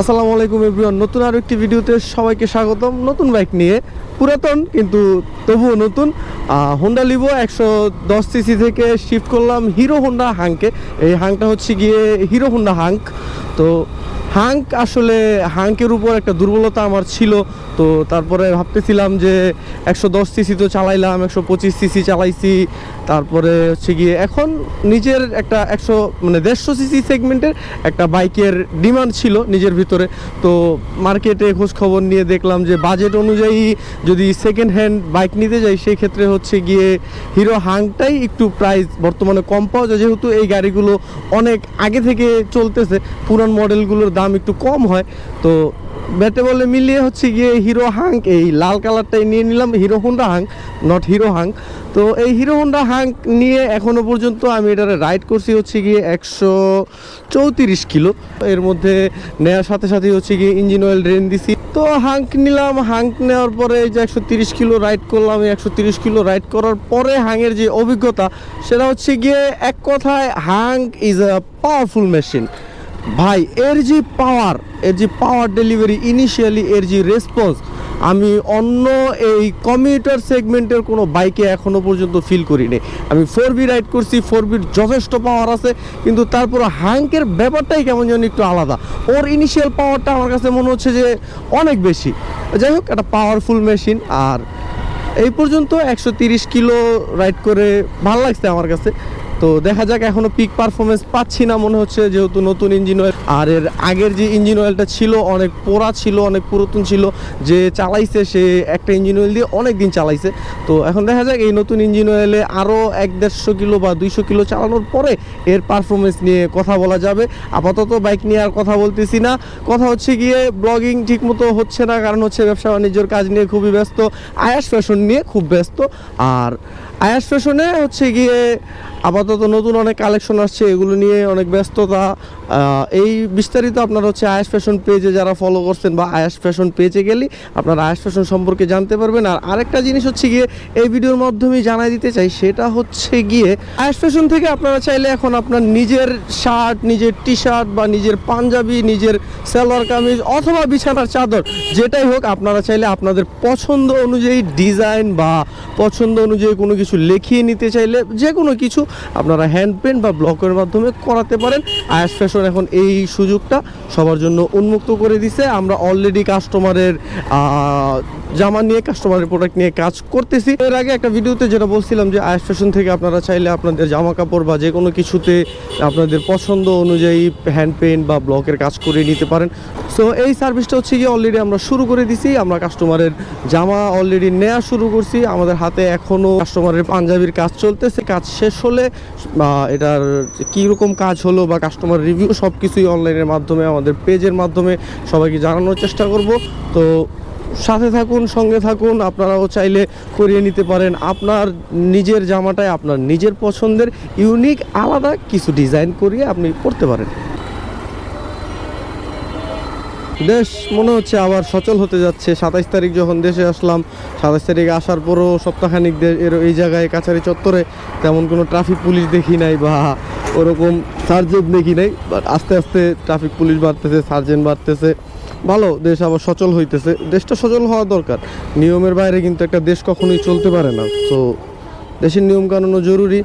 আসসালামু আলাইকুম এভরিওয়ান, নতুন আরও একটি ভিডিওতে সবাইকে স্বাগতম। নতুন বাইক নিয়ে, পুরাতন কিন্তু তবুও নতুন। হোন্ডা লিভো একশো দশ সিসি থেকে শিফট করলাম হিরো হোন্ডা হাংকে এই হাংটা হচ্ছে গিয়ে হিরো হোন্ডা হাঙ্ক তো হাঙ্ক আসলে হাঙ্কের উপর একটা দুর্বলতা আমার ছিল। তো তারপরে ভাবতেছিলাম যে একশো দশ সিসি তো চালাইলাম, একশো পঁচিশ সিসি চালাইছি। তারপরে হচ্ছে গিয়ে এখন নিজের একটা একশো মানে দেড়শো সিসি সেগমেন্টের একটা বাইকের ডিমান্ড ছিল নিজের ভিতরে। তো মার্কেটে খোঁজ খবর নিয়ে দেখলাম যে বাজেট অনুযায়ী যদি সেকেন্ড হ্যান্ড বাইক নিতে যাই সেই ক্ষেত্রে হচ্ছে গিয়ে হিরো হাংটাই একটু প্রাইস বর্তমানে কম পাওয়া যায়। যেহেতু এই গাড়িগুলো অনেক আগে থেকে চলতেছে, পুরান মডেলগুলোর দাম একটু কম হয়। তো ব্যাটে বলে মিলিয়ে হচ্ছে গিয়ে হিরো হাঙ্ক, এই লাল কালারটাই নিয়ে নিলাম, Hero Honda Hunk not Hero Hunk. তো এই হিরো হোন্ডা হাঙ্ক নিয়ে এখনও পর্যন্ত আমি এটারে রাইড করছি হচ্ছে গিয়ে একশো চৌত্রিশ কিলো। এর মধ্যে নেওয়ার সাথে সাথে হচ্ছে গিয়ে ইঞ্জিন অয়েল ড্রেন দিছি। তো হাঙ্ক নিলাম, হাঙ্ক নেওয়ার পরে এই যে একশো তিরিশ কিলো রাইড করলাম একশো তিরিশ কিলো রাইড করার পরে হাঙের যে অভিজ্ঞতা, সেটা হচ্ছে গিয়ে এক কথায় Hunk is a powerful machine ভাই, এর যে পাওয়ার এর যে পাওয়ার ডেলিভারি ইনিশিয়ালি এর যে রেসপন্স আমি অন্য এই কমিউটার সেগমেন্টের কোনো বাইকে এখনও পর্যন্ত ফিল করিনি। আমি ফোর বি রাইড করছি ফোর বির যথেষ্ট পাওয়ার আছে, কিন্তু তারপর হাঙ্কের ব্যাপারটাই কেমন যেন একটু আলাদা। ওর ইনিশিয়াল পাওয়ারটা আমার কাছে মনে হচ্ছে যে অনেক বেশি। যাই হোক, একটা পাওয়ারফুল মেশিন আর এই পর্যন্ত একশো তিরিশ কিলো রাইড করে ভালো লাগছে আমার কাছে। তো দেখা যাক, এখনও পিক পারফরমেন্স পাচ্ছি না, মনে হচ্ছে যেহেতু নতুন ইঞ্জিন অয়েল আর এর আগের যে ইঞ্জিন অয়েলটা ছিল, অনেক পোড়া ছিল, অনেক পুরাতন ছিল, যে চালাইছে সে একটা ইঞ্জিন অয়েল দিয়ে অনেক দিন চালাইছে। তো এখন দেখা যাক, এই নতুন ইঞ্জিন অয়েলে আরও এক দেড়শো কিলো বা দুইশো কিলো চালানোর পরে এর পারফরমেন্স নিয়ে কথা বলা যাবে। আপাতত বাইক নিয়ে আর কথা বলতেছি না। কথা হচ্ছে গিয়ে ব্লগিং ঠিকমতো হচ্ছে না, কারণ হচ্ছে ব্যবসা বাণিজ্যর কাজ নিয়ে খুবই ব্যস্ত। আয়াস ফ্যাশন নিয়ে খুব ব্যস্ত। আর আয়াস ফ্যাশনে হচ্ছে গিয়ে আপাতত নতুন অনেক কালেকশন আসছে, এগুলো নিয়ে অনেক ব্যস্ততা। এই বিস্তারিত আপনার হচ্ছে আয়াস ফ্যাশন পেজে যারা ফলো করছেন বা আয়াস ফ্যাশন পেজে গেলে আপনারা আয়াস ফ্যাশন সম্পর্কে জানতে পারবেন। আর আরেকটা জিনিস হচ্ছে গিয়ে, এই ভিডিওর মাধ্যমে জানাই দিতে চাই, সেটা হচ্ছে গিয়ে, আয়াস ফ্যাশন থেকে আপনারা চাইলে এখন আপনার নিজের শার্ট নিজের টি শার্ট বা নিজের পাঞ্জাবি, নিজের সালোয়ার কামিজ অথবা বিছানার চাদর, যেটাই হোক, আপনারা চাইলে আপনাদের পছন্দ অনুযায়ী ডিজাইন বা পছন্দ অনুযায়ী কোনো কিছু লিখিয়ে নিতে চাইলে যে কোনো কিছু আপনারা হ্যান্ড পেন্ট বা ব্লকের মাধ্যমে করাতে পারেন। আয়াস ফ্যাশন এখন এই সুযোগটা সবার জন্য উন্মুক্ত করে দিছে। আমরা অলরেডি কাস্টমারের জামা নিয়ে কাস্টমারের প্রোডাক্ট নিয়ে কাজ করতেছি। এর আগে একটা ভিডিওতে যেটা বলছিলাম যে আয়াস ফ্যাশন থেকে আপনারা চাইলে আপনাদের জামা কাপড় বা যে কোনো কিছুতে আপনাদের পছন্দ অনুযায়ী হ্যান্ড পেন্ট বা ব্লকের কাজ করে নিতে পারেন। সো এই সার্ভিসটা হচ্ছে গিয়ে অলরেডি আমরা শুরু করে দিছি। আমরা কাস্টমারের জামা অলরেডি নেওয়া শুরু করছি। আমাদের হাতে এখনও কাস্টমারের পাঞ্জাবির কাজ চলতেছে। কাজ শেষ হলে বা এটার কীরকম কাজ হলো বা কাস্টমার রিভিউ সব কিছুই অনলাইনের মাধ্যমে, আমাদের পেজের মাধ্যমে সবাইকে জানানোর চেষ্টা করব। তো সাথে থাকুন, সঙ্গে থাকুন, আপনারাও চাইলে করিয়ে নিতে পারেন আপনার নিজের জামাটায়, আপনার নিজের পছন্দের ইউনিক আলাদা কিছু ডিজাইন করিয়ে আপনি করতে পারেন। দেশ মনে হচ্ছে আবার সচল হতে যাচ্ছে। সাতাইশ তারিখ যখন দেশে আসলাম, সাতাইশ তারিখ আসার পরও সপ্তাহখানিক এর এই জায়গায় কাছারি চত্বরে তেমন কোনো ট্রাফিক পুলিশ দেখি নাই বা ওরকম সার্জেন্ট দেখি নাই বাট আস্তে আস্তে ট্রাফিক পুলিশ বাড়তেছে, সার্জেন্ট বাড়তেছে। ভালো, দেশ আবার সচল হইতেছে। দেশটা সচল হওয়া দরকার। নিয়মের বাইরে কিন্তু একটা দেশ কখনোই চলতে পারে না। তো দেশের নিয়ম কানুনও জরুরি।